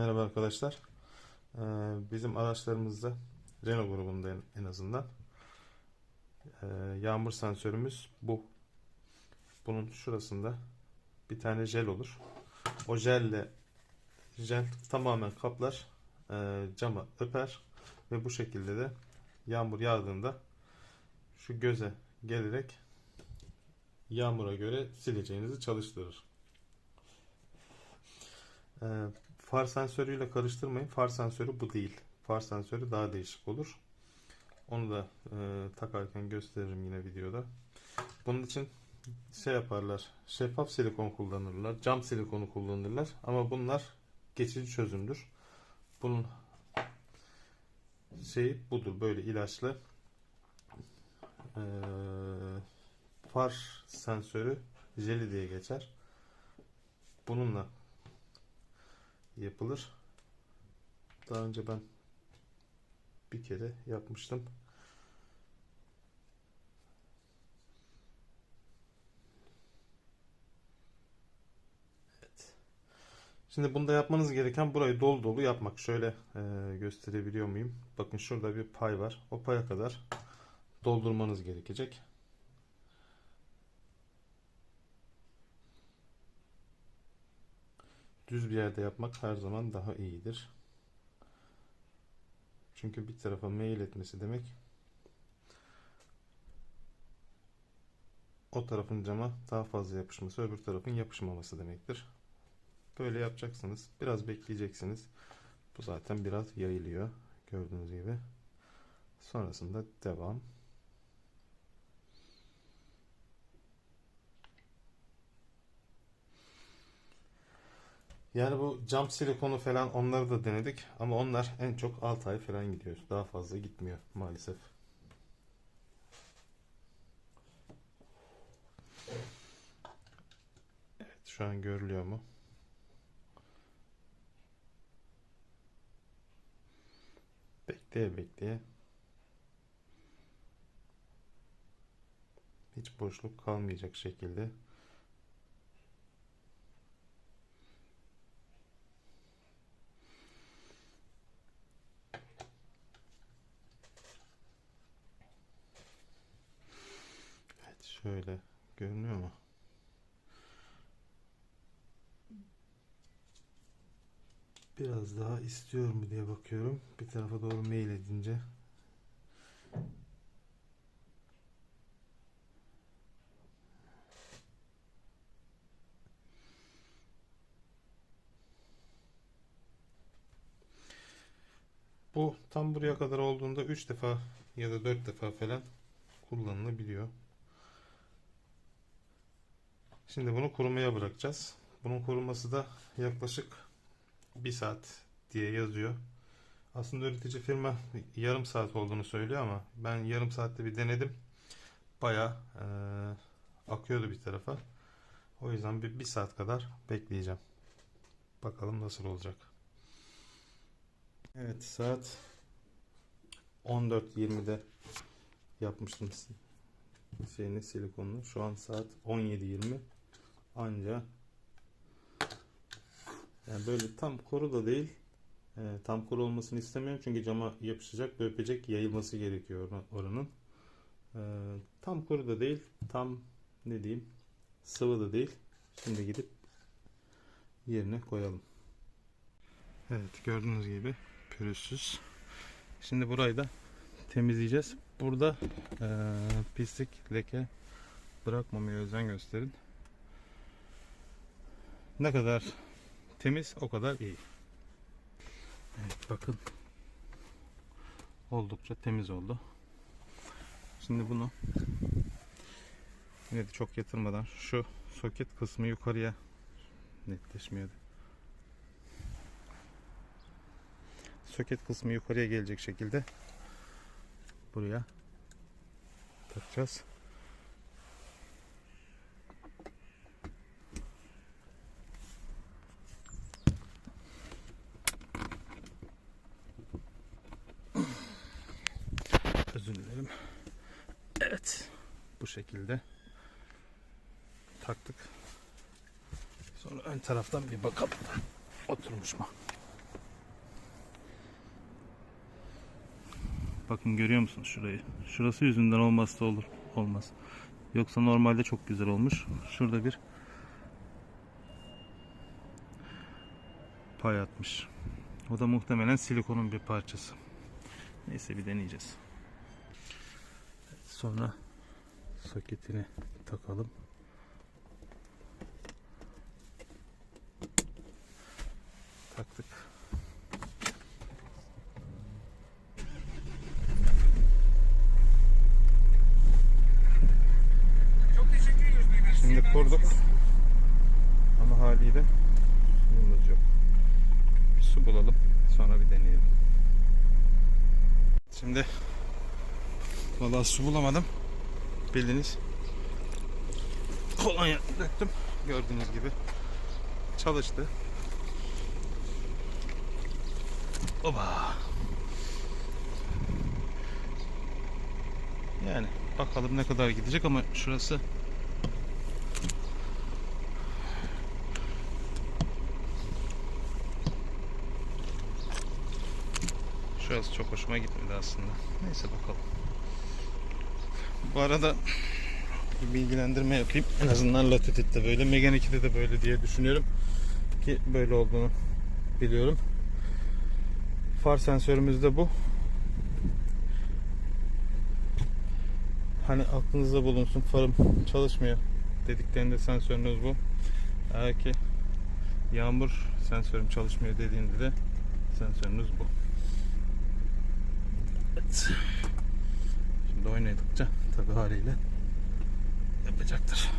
Merhaba arkadaşlar. Ee, bizim araçlarımızda Renault grubunda en, azından ee, yağmur sensörümüz bu. Bunun şurasında bir tane jel olur. O jelle jel tamamen kaplar, ee, camı öper ve bu şekilde de yağmur yağdığında şu göze gelerek yağmura göre sileceğinizi çalıştırır. Ee, far sensörüyle karıştırmayın. Far sensörü bu değil. Far sensörü daha değişik olur. Onu da e, takarken gösteririm yine videoda. Bunun için şey yaparlar. Şeffaf silikon kullanırlar. Cam silikonu kullanırlar. Ama bunlar geçici çözümdür. Bunun şeyi budur. Böyle ilaçlı. Ee, far sensörü jeli diye geçer. Bununla yapılır. Daha önce ben bir kere yapmıştım. Evet. Şimdi bunda yapmanız gereken burayı dolu dolu yapmak. Şöyle e, gösterebiliyor muyum? Bakın şurada bir pay var. O paya kadar doldurmanız gerekecek. Düz bir yerde yapmak her zaman daha iyidir. Çünkü bir tarafa meyil etmesi demek o tarafın cama daha fazla yapışması, öbür tarafın yapışmaması demektir. Böyle yapacaksınız. Biraz bekleyeceksiniz. Bu zaten biraz yayılıyor. Gördüğünüz gibi. Sonrasında devam. Yani bu cam silikonu falan onları da denedik ama onlar en çok 6 ay falan gidiyor. Daha fazla gitmiyor maalesef. Evet şu an görülüyor mu? Bekleye bekleye. Hiç boşluk kalmayacak şekilde Evet şöyle görünüyor mu? Biraz daha istiyor mu diye bakıyorum. Bir tarafa doğru mail edince. Bu tam buraya kadar olduğunda 3 defa ya da 4 defa falan kullanılabiliyor. Şimdi bunu kurumaya bırakacağız. Bunun kuruması da yaklaşık bir saat diye yazıyor. Aslında üretici firma yarım saat olduğunu söylüyor ama ben yarım saatte bir denedim. Baya akıyordu bir tarafa. O yüzden bir, bir saat kadar bekleyeceğim. Bakalım nasıl olacak. Evet saat 14.20'de yapmıştım şeyini silikonunu. Şu an saat 17.20 anca. Yani böyle tam kuru da değil e, tam kuru olmasını istemiyorum çünkü cama yapışacak ve öpecek yayılması gerekiyor oranın. E, tam kuru da değil tam ne diyeyim sıvı da değil. Şimdi gidip yerine koyalım. Evet gördüğünüz gibi pürüzsüz. Şimdi burayı da temizleyeceğiz. Burada e, pislik leke bırakmamaya özen gösterin ne kadar temiz o kadar iyi. Evet bakın. Oldukça temiz oldu. Şimdi bunu yine de çok yatırmadan şu soket kısmı yukarıya netleşmiyordu. Soket kısmı yukarıya gelecek şekilde buraya takacağız. Evet. Bu şekilde taktık. Sonra ön taraftan bir bakalım. Oturmuş mu? Bakın görüyor musunuz şurayı? Şurası yüzünden olmazsa olur. Olmaz. Yoksa normalde çok güzel olmuş. Şurada bir pay atmış. O da muhtemelen silikonun bir parçası. Neyse bir deneyeceğiz. Sonra soketini takalım. Taktık. Şimdi kurduk. Ama haliyle suyumuz yok. Bir su bulalım. Sonra bir deneyelim. Şimdi vallahi su bulamadım. Bildiniz. Kolonya döktüm. Gördüğünüz gibi. Çalıştı. Oba. Yani bakalım ne kadar gidecek ama şurası Şurası çok hoşuma gitmedi aslında. Neyse bakalım. Bu arada bir bilgilendirme yapayım. En azından Latitude'de böyle. Megane 2'de de böyle diye düşünüyorum. Ki böyle olduğunu biliyorum. Far sensörümüz de bu. Hani aklınızda bulunsun farım çalışmıyor dediklerinde sensörünüz bu. Eğer ki yağmur sensörüm çalışmıyor dediğinde de sensörünüz bu. Evet. Şimdi oynadıkça tabi haliyle yapacaktır.